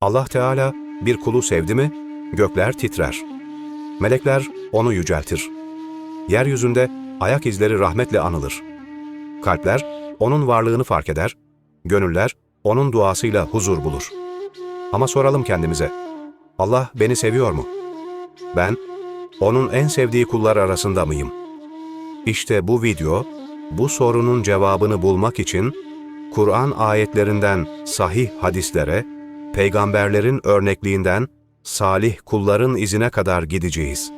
Allah Teala bir kulu sevdi mi, gökler titrer. Melekler onu yüceltir. Yeryüzünde ayak izleri rahmetle anılır. Kalpler onun varlığını fark eder, gönüller onun duasıyla huzur bulur. Ama soralım kendimize, Allah beni seviyor mu? Ben, onun en sevdiği kullar arasında mıyım? İşte bu video, bu sorunun cevabını bulmak için Kur'an ayetlerinden sahih hadislere, peygamberlerin örnekliğinden salih kulların izine kadar gideceğiz.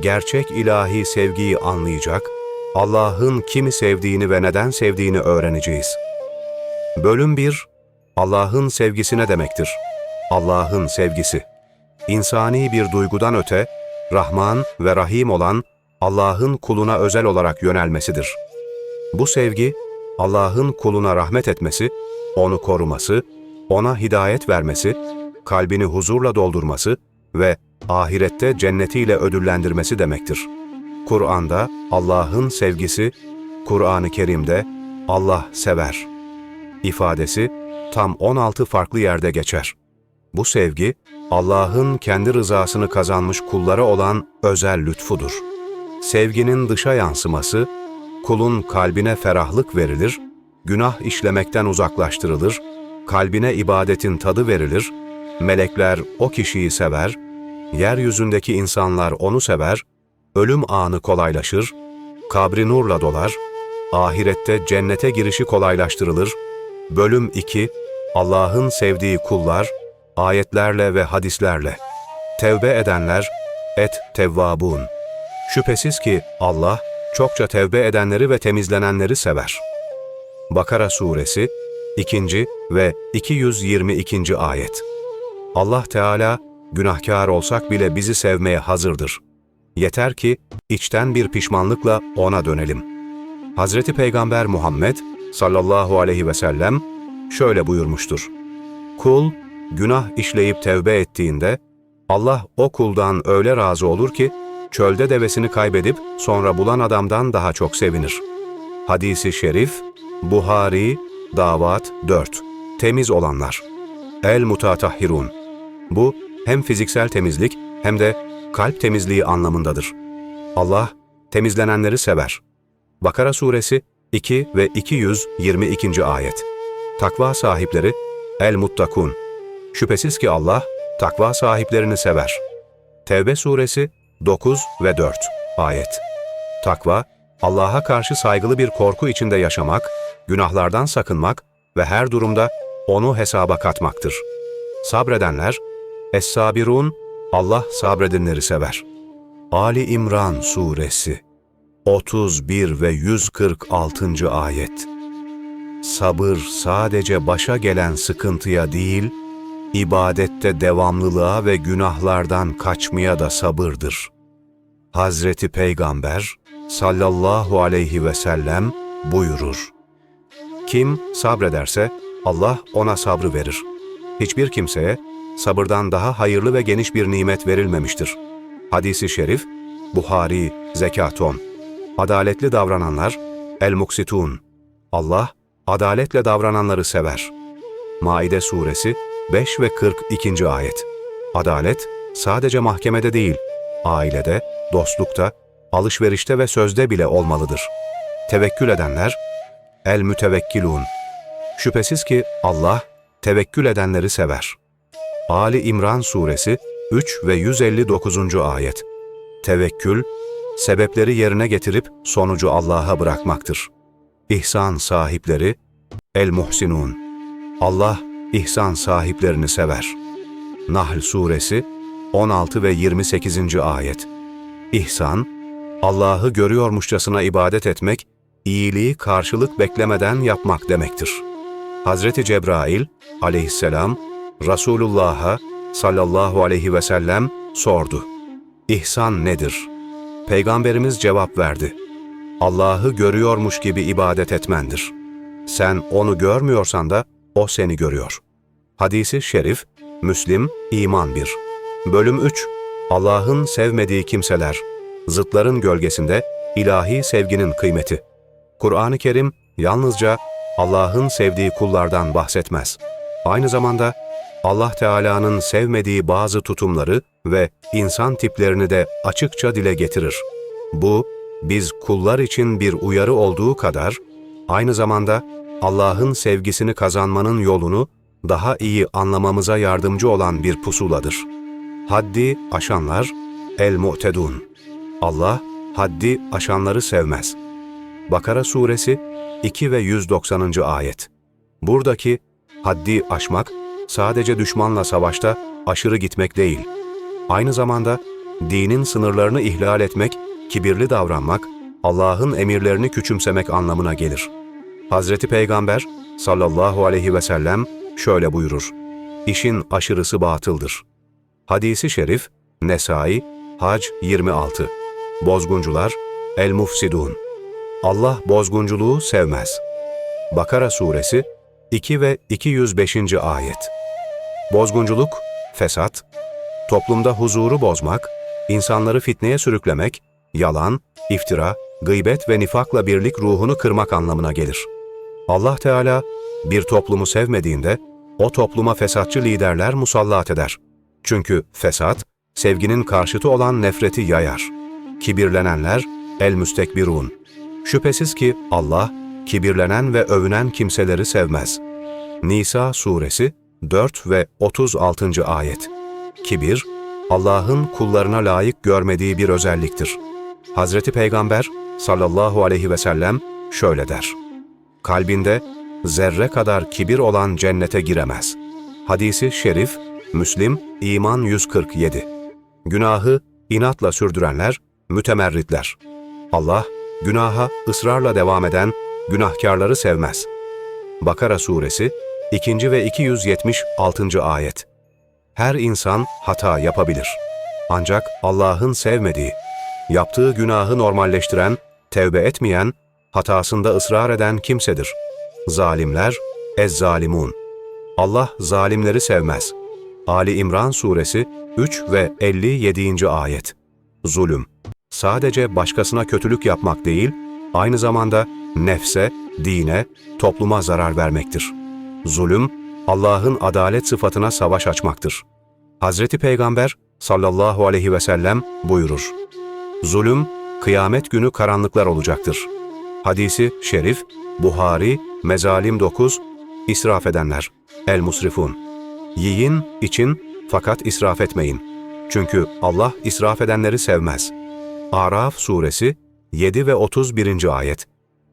Gerçek ilahi sevgiyi anlayacak, Allah'ın kimi sevdiğini ve neden sevdiğini öğreneceğiz. Bölüm 1 Allah'ın sevgisi ne demektir? Allah'ın sevgisi. İnsani bir duygudan öte, Rahman ve Rahim olan Allah'ın kuluna özel olarak yönelmesidir. Bu sevgi, Allah'ın kuluna rahmet etmesi, onu koruması, ona hidayet vermesi, kalbini huzurla doldurması ve ahirette cennetiyle ödüllendirmesi demektir. Kur'an'da Allah'ın sevgisi, Kur'an-ı Kerim'de Allah sever ifadesi tam 16 farklı yerde geçer. Bu sevgi, Allah'ın kendi rızasını kazanmış kullara olan özel lütfudur. Sevginin dışa yansıması, kulun kalbine ferahlık verilir, günah işlemekten uzaklaştırılır, kalbine ibadetin tadı verilir, melekler o kişiyi sever, yeryüzündeki insanlar onu sever, ölüm anı kolaylaşır, kabri nurla dolar, ahirette cennete girişi kolaylaştırılır. Bölüm 2 Allah'ın sevdiği kullar, ayetlerle ve hadislerle. Tevbe edenler, et tevvabun. Şüphesiz ki Allah, çokça tevbe edenleri ve temizlenenleri sever. Bakara Suresi 2. ve 222. ayet. Allah Teala, günahkar olsak bile bizi sevmeye hazırdır. Yeter ki içten bir pişmanlıkla O'na dönelim. Hazreti Peygamber Muhammed sallallahu aleyhi ve sellem şöyle buyurmuştur. Kul, günah işleyip tevbe ettiğinde, Allah o kuldan öyle razı olur ki, çölde devesini kaybedip sonra bulan adamdan daha çok sevinir. Hadisi şerif, Buhari, Davat 4. Temiz olanlar. El mutatahhirun. Bu hem fiziksel temizlik hem de kalp temizliği anlamındadır. Allah temizlenenleri sever. Bakara suresi 2 ve 222. ayet. Takva sahipleri el muttakun. Şüphesiz ki Allah takva sahiplerini sever. Tevbe suresi 9 ve 4 ayet. Takva, Allah'a karşı saygılı bir korku içinde yaşamak, günahlardan sakınmak ve her durumda onu hesaba katmaktır. Sabredenler, Es-Sabirun, Allah sabredenleri sever. Ali İmran Suresi 31 ve 146. ayet Sabır sadece başa gelen sıkıntıya değil, ibadette devamlılığa ve günahlardan kaçmaya da sabırdır. Hazreti Peygamber sallallahu aleyhi ve sellem buyurur. Kim sabrederse Allah ona sabrı verir. Hiçbir kimseye sabırdan daha hayırlı ve geniş bir nimet verilmemiştir. Hadisi şerif, Buhari, Zekat 10. Adaletli davrananlar, El-Muksitun. Allah, adaletle davrananları sever. Maide suresi 5 ve 42. ayet. Adalet, sadece mahkemede değil, ailede, dostlukta, alışverişte ve sözde bile olmalıdır. Tevekkül edenler, El-Mütevekkilun. Şüphesiz ki Allah, tevekkül edenleri sever. Ali İmran Suresi 3 ve 159. ayet. Tevekkül, sebepleri yerine getirip sonucu Allah'a bırakmaktır. İhsan sahipleri, El-Muhsinun. Allah, ihsan sahiplerini sever. Nahl Suresi 16 ve 28. ayet. İhsan, Allah'ı görüyormuşçasına ibadet etmek, iyiliği karşılık beklemeden yapmak demektir. Hazreti Cebrail aleyhisselam Resulullah'a sallallahu aleyhi ve sellem sordu. İhsan nedir? Peygamberimiz cevap verdi. Allah'ı görüyormuş gibi ibadet etmendir. Sen onu görmüyorsan da o seni görüyor. Hadisi şerif, Müslim, İman 1. Bölüm 3. Allah'ın sevmediği kimseler, zıtların gölgesinde ilahi sevginin kıymeti. Kur'an-ı Kerim yalnızca Allah'ın sevdiği kullardan bahsetmez. Aynı zamanda Allah Teala'nın sevmediği bazı tutumları ve insan tiplerini de açıkça dile getirir. Bu, biz kullar için bir uyarı olduğu kadar, aynı zamanda Allah'ın sevgisini kazanmanın yolunu daha iyi anlamamıza yardımcı olan bir pusuladır. Haddi aşanlar, el-mu'tedun. Allah, haddi aşanları sevmez. Bakara suresi 2 ve 190. ayet. Buradaki haddi aşmak, sadece düşmanla savaşta aşırı gitmek değil. Aynı zamanda dinin sınırlarını ihlal etmek, kibirli davranmak, Allah'ın emirlerini küçümsemek anlamına gelir. Hazreti Peygamber sallallahu aleyhi ve sellem şöyle buyurur. İşin aşırısı batıldır. Hadisi şerif, Nesai, Hac 26. Bozguncular, El-Mufsidun. Allah bozgunculuğu sevmez. Bakara suresi 2 ve 205. ayet. Bozgunculuk, fesat, toplumda huzuru bozmak, insanları fitneye sürüklemek, yalan, iftira, gıybet ve nifakla birlik ruhunu kırmak anlamına gelir. Allah Teala bir toplumu sevmediğinde o topluma fesatçı liderler musallat eder. Çünkü fesat, sevginin karşıtı olan nefreti yayar. Kibirlenenler, el müstekbirun. Şüphesiz ki Allah, kibirlenen ve övünen kimseleri sevmez. Nisa suresi 4 ve 36. ayet. Kibir, Allah'ın kullarına layık görmediği bir özelliktir. Hazreti Peygamber sallallahu aleyhi ve sellem şöyle der. Kalbinde zerre kadar kibir olan cennete giremez. Hadisi şerif, Müslim, İman 147. Günahı inatla sürdürenler, mütemerritler. Allah, günaha ısrarla devam eden günahkarları sevmez. Bakara suresi 2. ve 276. ayet. Her insan hata yapabilir. Ancak Allah'ın sevmediği, yaptığı günahı normalleştiren, tevbe etmeyen, hatasında ısrar eden kimsedir. Zalimler, ez-zalimun. Allah zalimleri sevmez. Ali İmran suresi 3 ve 57. ayet. Zulüm. Sadece başkasına kötülük yapmak değil, aynı zamanda nefse, dine, topluma zarar vermektir. Zulüm, Allah'ın adalet sıfatına savaş açmaktır. Hazreti Peygamber sallallahu aleyhi ve sellem buyurur. Zulüm, kıyamet günü karanlıklar olacaktır. Hadisi şerif, Buhari, Mezalim 9, İsraf edenler, El Musrifun. Yiyin, için fakat israf etmeyin. Çünkü Allah israf edenleri sevmez. Araf suresi 7 ve 31. ayet.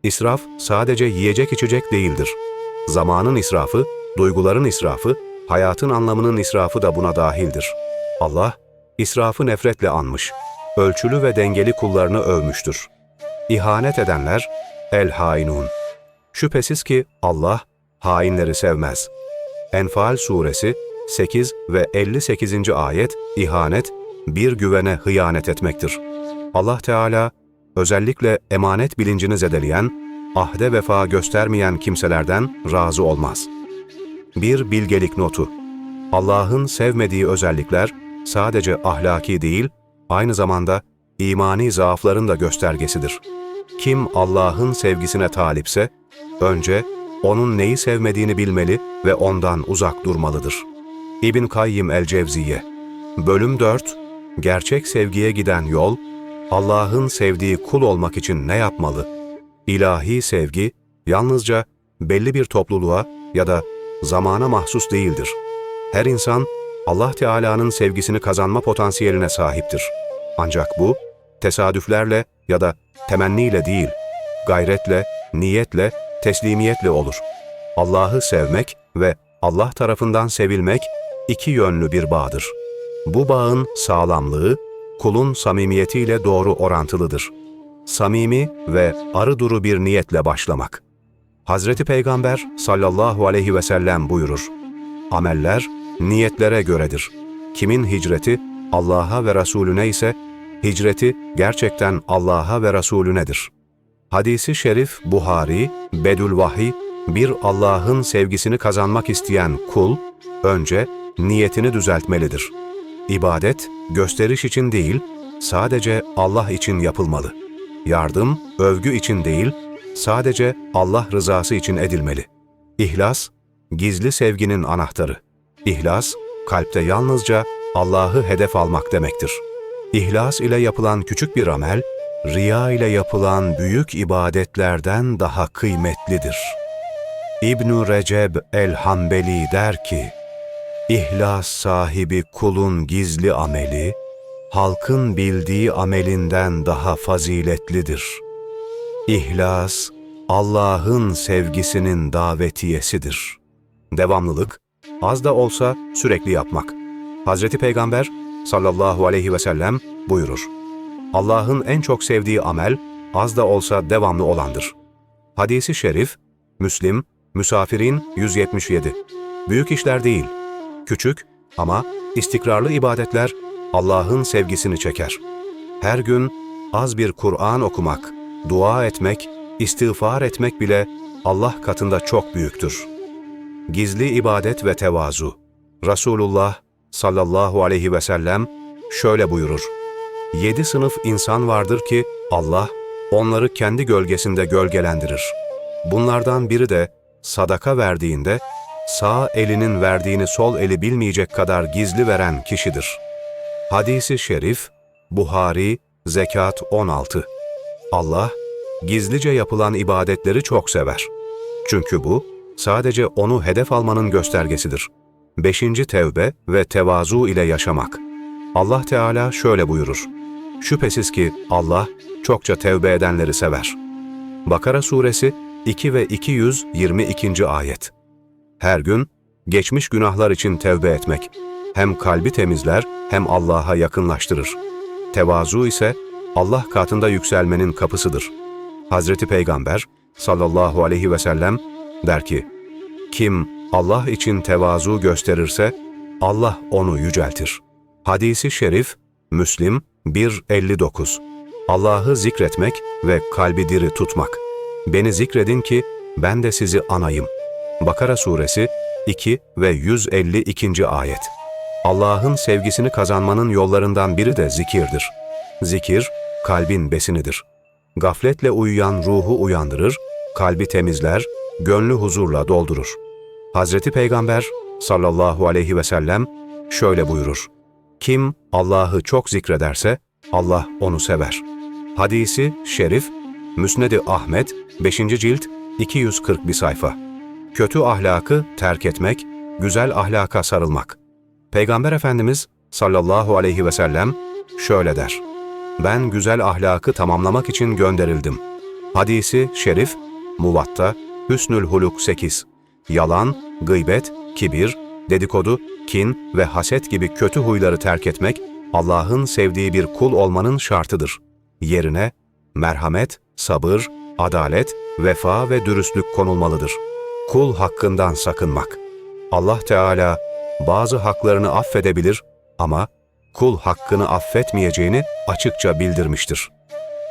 İsraf sadece yiyecek içecek değildir. Zamanın israfı, duyguların israfı, hayatın anlamının israfı da buna dahildir. Allah, israfı nefretle anmış, ölçülü ve dengeli kullarını övmüştür. İhanet edenler, el-hainun. Şüphesiz ki Allah, hainleri sevmez. Enfal suresi 8 ve 58. ayet, ihanet, bir güvene hıyanet etmektir. Allah Teala, özellikle emanet bilincini zedeleyen, ahde vefa göstermeyen kimselerden razı olmaz. Bir bilgelik notu. Allah'ın sevmediği özellikler sadece ahlaki değil, aynı zamanda imani zaafların da göstergesidir. Kim Allah'ın sevgisine talipse, önce onun neyi sevmediğini bilmeli ve ondan uzak durmalıdır. İbn Kayyim el-Cevziye Bölüm 4 Gerçek sevgiye giden yol, Allah'ın sevdiği kul olmak için ne yapmalı? İlahi sevgi, yalnızca belli bir topluluğa ya da zamana mahsus değildir. Her insan, Allah Teala'nın sevgisini kazanma potansiyeline sahiptir. Ancak bu, tesadüflerle ya da temenniyle değil, gayretle, niyetle, teslimiyetle olur. Allah'ı sevmek ve Allah tarafından sevilmek iki yönlü bir bağdır. Bu bağın sağlamlığı, kulun samimiyetiyle doğru orantılıdır. Samimi ve arı duru bir niyetle başlamak. Hazreti Peygamber sallallahu aleyhi ve sellem buyurur. Ameller niyetlere göredir. Kimin hicreti Allah'a ve Resulüne ise hicreti gerçekten Allah'a ve Resulünedir. Hadisi şerif Buhari, Bedül Vahiy, bir Allah'ın sevgisini kazanmak isteyen kul, önce niyetini düzeltmelidir. İbadet, gösteriş için değil, sadece Allah için yapılmalı. Yardım, övgü için değil, sadece Allah rızası için edilmeli. İhlas, gizli sevginin anahtarı. İhlas, kalpte yalnızca Allah'ı hedef almak demektir. İhlas ile yapılan küçük bir amel, riya ile yapılan büyük ibadetlerden daha kıymetlidir. İbn Recep el-Hanbeli der ki, İhlas sahibi kulun gizli ameli, halkın bildiği amelinden daha faziletlidir. İhlas, Allah'ın sevgisinin davetiyesidir. Devamlılık, az da olsa sürekli yapmak. Hazreti Peygamber sallallahu aleyhi ve sellem buyurur. Allah'ın en çok sevdiği amel, az da olsa devamlı olandır. Hadisi şerif, Müslim, Müsafirin 177. Büyük işler değil, küçük ama istikrarlı ibadetler Allah'ın sevgisini çeker. Her gün az bir Kur'an okumak, dua etmek, istiğfar etmek bile Allah katında çok büyüktür. Gizli ibadet ve tevazu. Resulullah sallallahu aleyhi ve sellem şöyle buyurur. Yedi sınıf insan vardır ki Allah onları kendi gölgesinde gölgelendirir. Bunlardan biri de sadaka verdiğinde sağ elinin verdiğini sol eli bilmeyecek kadar gizli veren kişidir. Hadisi şerif, Buhari, Zekat 16. Allah, gizlice yapılan ibadetleri çok sever. Çünkü bu, sadece onu hedef almanın göstergesidir. Beşinci tevbe ve tevazu ile yaşamak. Allah Teala şöyle buyurur. Şüphesiz ki Allah çokça tevbe edenleri sever. Bakara Suresi 2 ve 222. ayet. Her gün geçmiş günahlar için tevbe etmek hem kalbi temizler hem Allah'a yakınlaştırır. Tevazu ise Allah katında yükselmenin kapısıdır. Hazreti Peygamber sallallahu aleyhi ve sellem der ki, Kim Allah için tevazu gösterirse Allah onu yüceltir. Hadisi şerif Müslim 1.59 Allah'ı zikretmek ve kalbi diri tutmak. Beni zikredin ki ben de sizi anayım. Bakara suresi 2 ve 152. ayet. Allah'ın sevgisini kazanmanın yollarından biri de zikirdir. Zikir, kalbin besinidir. Gafletle uyuyan ruhu uyandırır, kalbi temizler, gönlü huzurla doldurur. Hazreti Peygamber sallallahu aleyhi ve sellem şöyle buyurur. Kim Allah'ı çok zikrederse Allah onu sever. Hadisi şerif, Müsned-i Ahmet 5. cilt 241 sayfa. Kötü ahlakı terk etmek, güzel ahlaka sarılmak. Peygamber Efendimiz sallallahu aleyhi ve sellem şöyle der. Ben güzel ahlakı tamamlamak için gönderildim. Hadisi şerif, Muvatta, Hüsnül Huluk 8. Yalan, gıybet, kibir, dedikodu, kin ve haset gibi kötü huyları terk etmek, Allah'ın sevdiği bir kul olmanın şartıdır. Yerine merhamet, sabır, adalet, vefa ve dürüstlük konulmalıdır. Kul hakkından sakınmak. Allah Teala bazı haklarını affedebilir ama kul hakkını affetmeyeceğini açıkça bildirmiştir.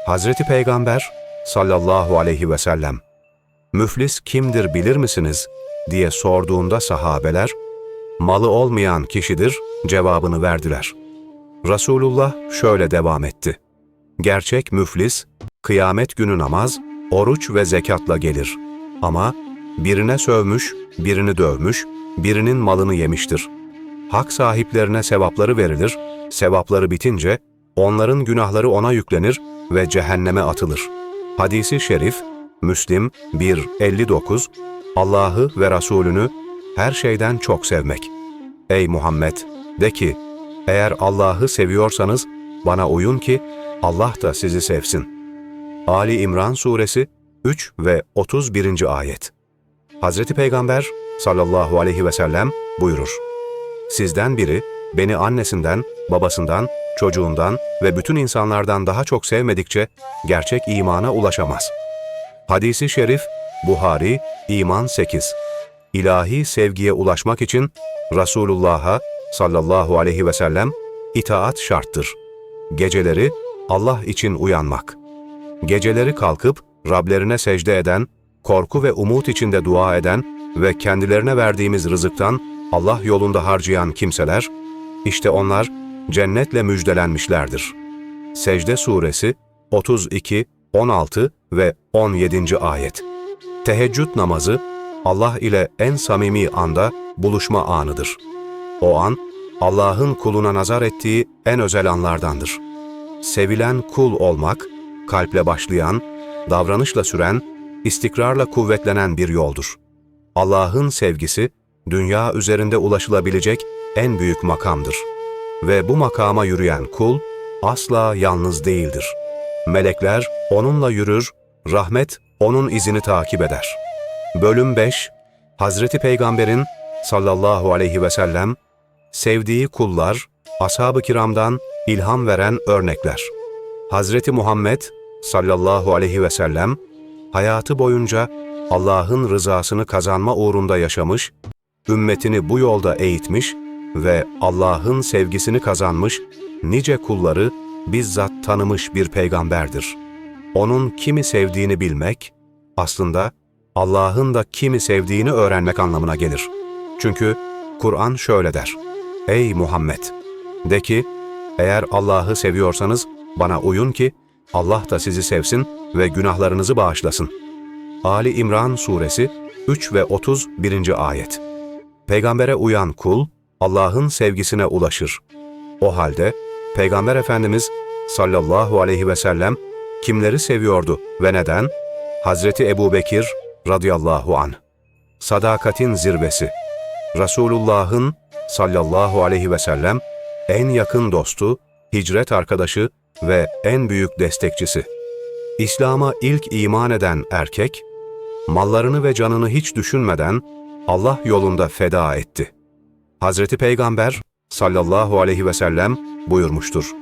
Hazreti Peygamber sallallahu aleyhi ve sellem, müflis kimdir bilir misiniz diye sorduğunda sahabeler, malı olmayan kişidir cevabını verdiler. Resulullah şöyle devam etti. Gerçek müflis, kıyamet günü namaz, oruç ve zekatla gelir. Ama birine sövmüş, birini dövmüş, birinin malını yemiştir. Hak sahiplerine sevapları verilir, sevapları bitince onların günahları ona yüklenir ve cehenneme atılır. Hadisi şerif, Müslim 1.59, Allah'ı ve Resulünü her şeyden çok sevmek. Ey Muhammed! De ki, eğer Allah'ı seviyorsanız bana uyun ki Allah da sizi sevsin. Ali İmran Suresi 3 ve 31. ayet. Hazreti Peygamber sallallahu aleyhi ve sellem buyurur. Sizden biri beni annesinden, babasından, çocuğundan ve bütün insanlardan daha çok sevmedikçe gerçek imana ulaşamaz. Hadisi şerif Buhari İman 8 İlahi sevgiye ulaşmak için Resulullah'a sallallahu aleyhi ve sellem itaat şarttır. Geceleri Allah için uyanmak. Geceleri kalkıp Rablerine secde eden, korku ve umut içinde dua eden ve kendilerine verdiğimiz rızıktan Allah yolunda harcayan kimseler, işte onlar cennetle müjdelenmişlerdir. Secde Suresi 32, 16 ve 17. ayet. Teheccüd namazı Allah ile en samimi anda buluşma anıdır. O an, Allah'ın kuluna nazar ettiği en özel anlardandır. Sevilen kul olmak, kalple başlayan, davranışla süren, istikrarla kuvvetlenen bir yoldur. Allah'ın sevgisi, dünya üzerinde ulaşılabilecek en büyük makamdır. Ve bu makama yürüyen kul, asla yalnız değildir. Melekler onunla yürür, rahmet onun izini takip eder. Bölüm 5 Hazreti Peygamber'in sallallahu aleyhi ve sellem sevdiği kullar, ashab-ı kiramdan ilham veren örnekler. Hazreti Muhammed sallallahu aleyhi ve sellem hayatı boyunca Allah'ın rızasını kazanma uğrunda yaşamış, ümmetini bu yolda eğitmiş ve Allah'ın sevgisini kazanmış, nice kulları bizzat tanımış bir peygamberdir. Onun kimi sevdiğini bilmek, aslında Allah'ın da kimi sevdiğini öğrenmek anlamına gelir. Çünkü Kur'an şöyle der. Ey Muhammed! De ki, eğer Allah'ı seviyorsanız bana uyun ki Allah da sizi sevsin ve günahlarınızı bağışlasın. Ali İmran Suresi 3 ve 31. Ayet Peygambere uyan kul, Allah'ın sevgisine ulaşır. O halde Peygamber Efendimiz sallallahu aleyhi ve sellem kimleri seviyordu ve neden? Hazreti Ebu Bekir radıyallahu an. Sadakatin zirvesi. Resulullah'ın sallallahu aleyhi ve sellem en yakın dostu, hicret arkadaşı ve en büyük destekçisi. İslam'a ilk iman eden erkek, mallarını ve canını hiç düşünmeden Allah yolunda feda etti. Hazreti Peygamber sallallahu aleyhi ve sellem buyurmuştur.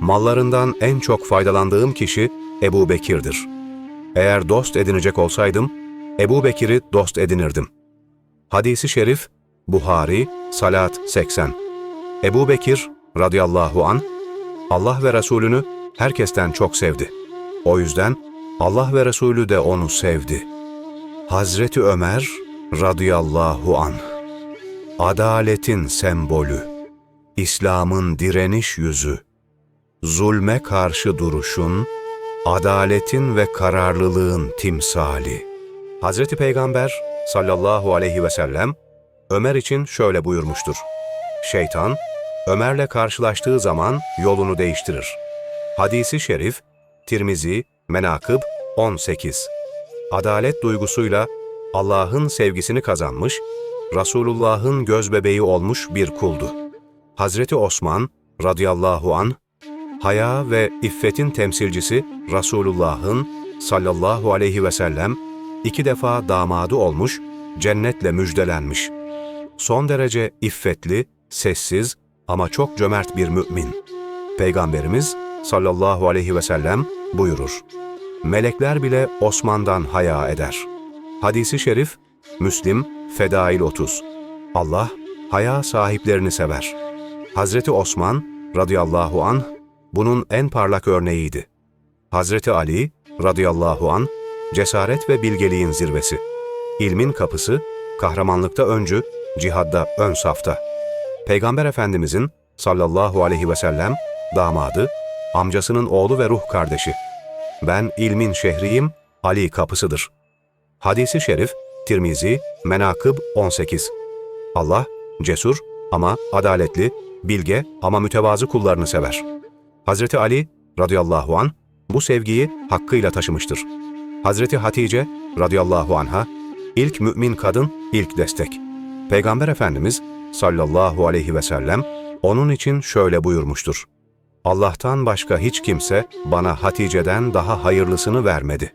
Mallarından en çok faydalandığım kişi Ebu Bekir'dir. Eğer dost edinecek olsaydım, Ebu Bekir'i dost edinirdim. Hadisi şerif, Buhari, Salat 80. Ebu Bekir radıyallahu an Allah ve Resulünü herkesten çok sevdi. O yüzden Allah ve Resulü de onu sevdi. Hazreti Ömer radıyallahu an Adaletin sembolü, İslam'ın direniş yüzü, zulme karşı duruşun, adaletin ve kararlılığın timsali. Hazreti Peygamber sallallahu aleyhi ve sellem Ömer için şöyle buyurmuştur. Şeytan, Ömer'le karşılaştığı zaman yolunu değiştirir. Hadisi şerif, Tirmizi, Menakıb 18. Adalet duygusuyla Allah'ın sevgisini kazanmış, Resulullah'ın gözbebeği olmuş bir kuldu. Hazreti Osman radıyallahu an haya ve iffetin temsilcisi Resulullah'ın sallallahu aleyhi ve sellem iki defa damadı olmuş, cennetle müjdelenmiş. Son derece iffetli, sessiz ama çok cömert bir mümin. Peygamberimiz sallallahu aleyhi ve sellem buyurur. Melekler bile Osman'dan haya eder. Hadisi şerif, Müslim, Fedail 30. Allah, haya sahiplerini sever. Hazreti Osman radıyallahu anh bunun en parlak örneğiydi. Hazreti Ali radıyallahu an cesaret ve bilgeliğin zirvesi. İlmin kapısı, kahramanlıkta öncü, cihadda ön safta. Peygamber Efendimizin sallallahu aleyhi ve sellem damadı, amcasının oğlu ve ruh kardeşi. Ben ilmin şehriyim, Ali kapısıdır. Hadisi şerif, Tirmizi, Menakıb 18. Allah, cesur ama adaletli, bilge ama mütevazı kullarını sever. Hazreti Ali radıyallahu an bu sevgiyi hakkıyla taşımıştır. Hazreti Hatice radıyallahu anha ilk mümin kadın, ilk destek. Peygamber Efendimiz sallallahu aleyhi ve sellem onun için şöyle buyurmuştur. Allah'tan başka hiç kimse bana Hatice'den daha hayırlısını vermedi.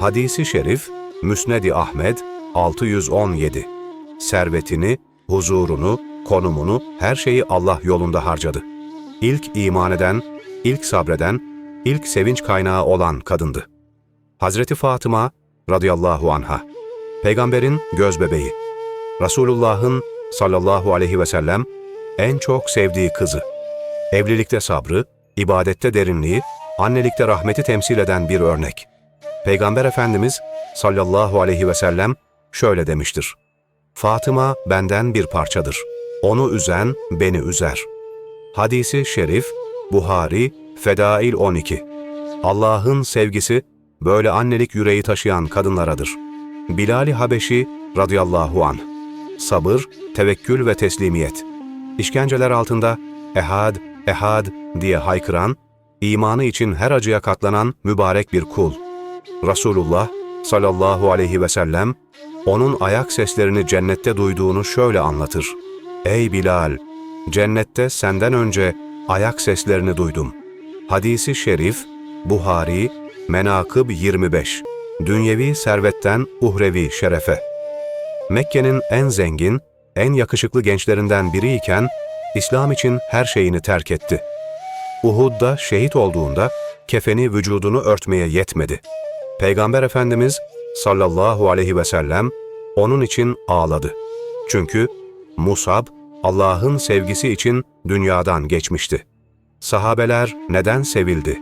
Hadisi şerif, Müsned-i Ahmed 617. Servetini, huzurunu, konumunu, her şeyi Allah yolunda harcadı. İlk iman eden, ilk sabreden, ilk sevinç kaynağı olan kadındı. Hazreti Fatıma radıyallahu anha, peygamberin göz bebeği, Resulullah'ın sallallahu aleyhi ve sellem en çok sevdiği kızı, evlilikte sabrı, ibadette derinliği, annelikte rahmeti temsil eden bir örnek. Peygamber Efendimiz sallallahu aleyhi ve sellem şöyle demiştir. Fatıma benden bir parçadır. Onu üzen beni üzer. Hadisi şerif, Buhari, Fedail 12. Allah'ın sevgisi böyle annelik yüreği taşıyan kadınlaradır. Bilal-i Habeşi radıyallahu an. Sabır, tevekkül ve teslimiyet. İşkenceler altında ehad, ehad diye haykıran, imanı için her acıya katlanan mübarek bir kul. Resulullah sallallahu aleyhi ve sellem onun ayak seslerini cennette duyduğunu şöyle anlatır. Ey Bilal! Cennette senden önce ayak seslerini duydum. Hadisi şerif, Buhari, Menakıb 25. Dünyevi servetten uhrevi şerefe. Mekke'nin en zengin, en yakışıklı gençlerinden biriyken İslam için her şeyini terk etti. Uhud'da şehit olduğunda kefeni vücudunu örtmeye yetmedi. Peygamber Efendimiz sallallahu aleyhi ve sellem onun için ağladı. Çünkü Musab Allah'ın sevgisi için dünyadan geçmişti. Sahabeler neden sevildi?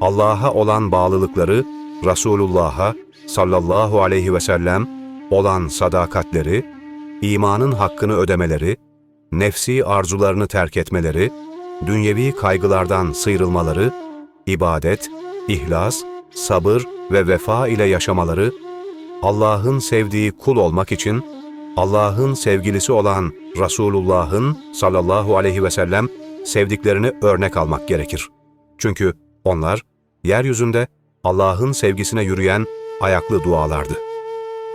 Allah'a olan bağlılıkları, Resulullah'a sallallahu aleyhi ve sellem olan sadakatleri, imanın hakkını ödemeleri, nefsi arzularını terk etmeleri, dünyevi kaygılardan sıyrılmaları, ibadet, ihlas, sabır ve vefa ile yaşamaları, Allah'ın sevdiği kul olmak için, Allah'ın sevgilisi olan Resulullah'ın sallallahu aleyhi ve sellem sevdiklerini örnek almak gerekir. Çünkü onlar, yeryüzünde Allah'ın sevgisine yürüyen ayaklı dualardı.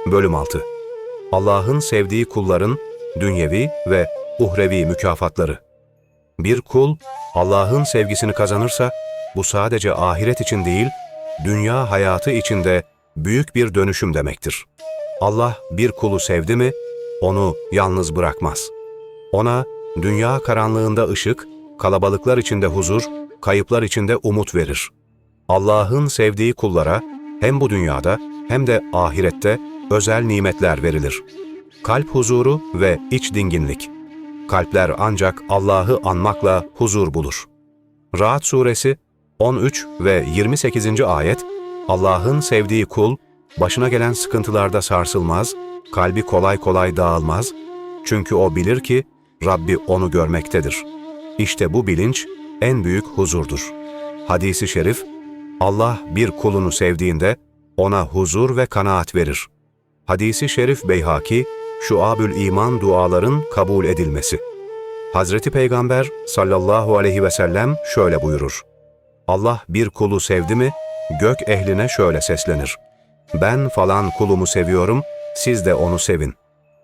Bölüm 6 Allah'ın sevdiği kulların dünyevi ve uhrevi mükafatları. Bir kul Allah'ın sevgisini kazanırsa bu sadece ahiret için değil, dünya hayatı için de büyük bir dönüşüm demektir. Allah bir kulu sevdi mi onu yalnız bırakmaz. Ona dünya karanlığında ışık, kalabalıklar içinde huzur, kayıplar içinde umut verir. Allah'ın sevdiği kullara hem bu dünyada hem de ahirette özel nimetler verilir. Kalp huzuru ve iç dinginlik. Kalpler ancak Allah'ı anmakla huzur bulur. Rahat Suresi 13 ve 28. ayet Allah'ın sevdiği kul başına gelen sıkıntılarda sarsılmaz, kalbi kolay kolay dağılmaz. Çünkü o bilir ki Rabbi onu görmektedir. İşte bu bilinç en büyük huzurdur. Hadisi şerif, Allah bir kulunu sevdiğinde ona huzur ve kanaat verir. Hadisi şerif Beyhaki, Şuabül İman duaların kabul edilmesi. Hazreti Peygamber sallallahu aleyhi ve sellem şöyle buyurur. Allah bir kulu sevdi mi, gök ehline şöyle seslenir. Ben falan kulumu seviyorum, siz de onu sevin.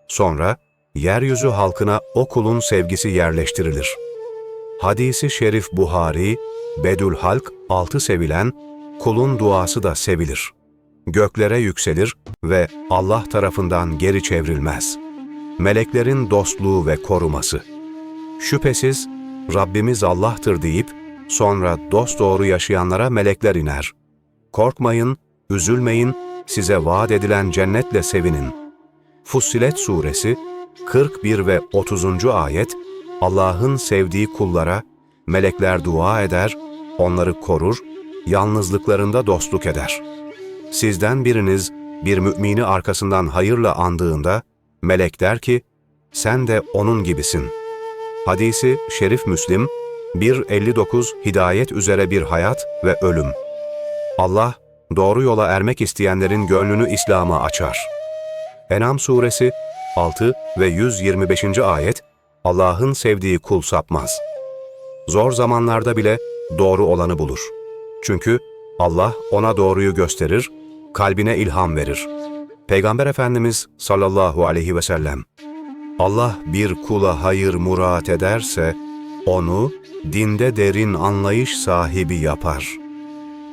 Sonra yeryüzü halkına o kulun sevgisi yerleştirilir. Hadisi şerif Buhari, Bedül Halk altı sevilen, kulun duası da sevilir. Göklere yükselir ve Allah tarafından geri çevrilmez. Meleklerin dostluğu ve koruması. Şüphesiz Rabbimiz Allah'tır deyip sonra dosdoğru yaşayanlara melekler iner. Korkmayın, üzülmeyin, size vaat edilen cennetle sevinin. Fussilet Suresi 41 ve 30. ayet Allah'ın sevdiği kullara melekler dua eder, onları korur, yalnızlıklarında dostluk eder. Sizden biriniz bir mümini arkasından hayırla andığında melek der ki sen de onun gibisin. Hadisi Şerif Müslim 1.59 Hidayet üzere bir hayat ve ölüm. Allah doğru yola ermek isteyenlerin gönlünü İslam'a açar. Enam suresi 6 ve 125. ayet Allah'ın sevdiği kul sapmaz. Zor zamanlarda bile doğru olanı bulur. Çünkü Allah ona doğruyu gösterir, kalbine ilham verir. Peygamber Efendimiz sallallahu aleyhi ve sellem Allah bir kula hayır murat ederse, onu dinde derin anlayış sahibi yapar.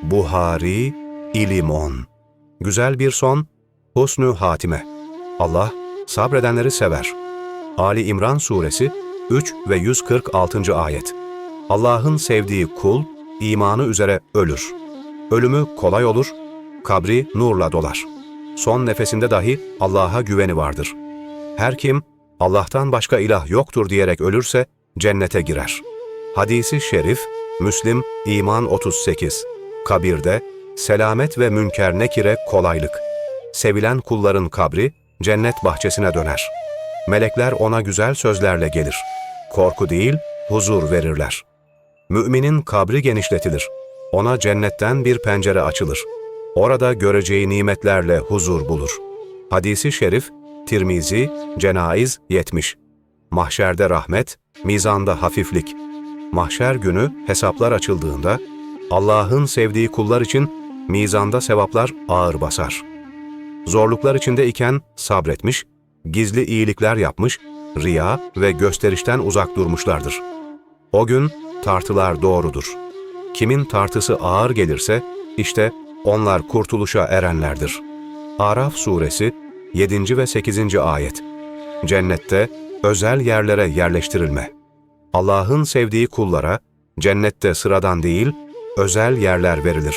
Buhari, İlim 10 Güzel bir son, husnü hatime. Allah sabredenleri sever. Ali İmran Suresi 3 ve 146. ayet. Allah'ın sevdiği kul, imanı üzere ölür. Ölümü kolay olur, kabri nurla dolar. Son nefesinde dahi Allah'a güveni vardır. Her kim Allah'tan başka ilah yoktur diyerek ölürse cennete girer. Hadisi şerif, Müslim, İman 38. Kabirde, selamet ve münker nekire kolaylık. Sevilen kulların kabri, cennet bahçesine döner. Melekler ona güzel sözlerle gelir. Korku değil, huzur verirler. Müminin kabri genişletilir. Ona cennetten bir pencere açılır. Orada göreceği nimetlerle huzur bulur. Hadisi şerif, Tirmizi, Cenaiz 70. Mahşerde rahmet, mizanda hafiflik. Mahşer günü hesaplar açıldığında Allah'ın sevdiği kullar için mizanda sevaplar ağır basar. Zorluklar içinde iken sabretmiş, gizli iyilikler yapmış, riya ve gösterişten uzak durmuşlardır. O gün tartılar doğrudur. Kimin tartısı ağır gelirse işte onlar kurtuluşa erenlerdir. Araf suresi 7. ve 8. ayet. Cennette özel yerlere yerleştirilme. Allah'ın sevdiği kullara cennette sıradan değil, özel yerler verilir.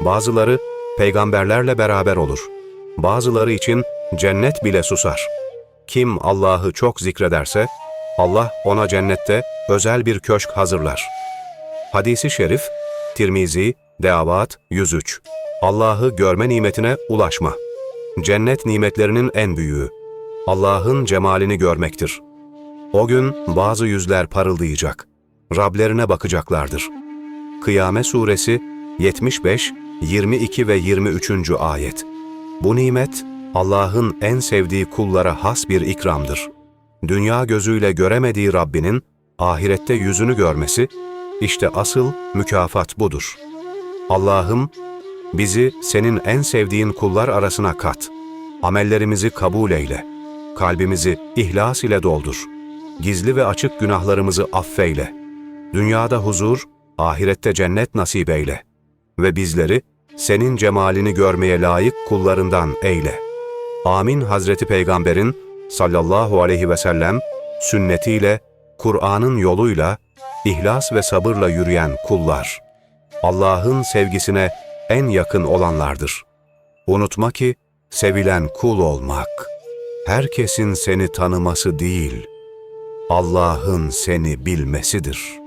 Bazıları peygamberlerle beraber olur. Bazıları için cennet bile susar. Kim Allah'ı çok zikrederse, Allah ona cennette özel bir köşk hazırlar. Hadisi şerif, Tirmizi, Deavat 103. Allah'ı görme nimetine ulaşma. Cennet nimetlerinin en büyüğü. Allah'ın cemalini görmektir. O gün bazı yüzler parıldayacak. Rablerine bakacaklardır. Kıyame Suresi 75, 22 ve 23. ayet. Bu nimet Allah'ın en sevdiği kullara has bir ikramdır. Dünya gözüyle göremediği Rabbinin ahirette yüzünü görmesi, işte asıl mükafat budur. Allah'ım bizi senin en sevdiğin kullar arasına kat. Amellerimizi kabul eyle. Kalbimizi ihlas ile doldur. Gizli ve açık günahlarımızı affeyle. Dünyada huzur, ahirette cennet nasip eyle. Ve bizleri senin cemalini görmeye layık kullarından eyle. Amin Hazreti Peygamber'in sallallahu aleyhi ve sellem sünnetiyle, Kur'an'ın yoluyla, ihlas ve sabırla yürüyen kullar. Allah'ın sevgisine en yakın olanlardır. Unutma ki sevilen kul olmak, herkesin seni tanıması değil, Allah'ın seni bilmesidir.''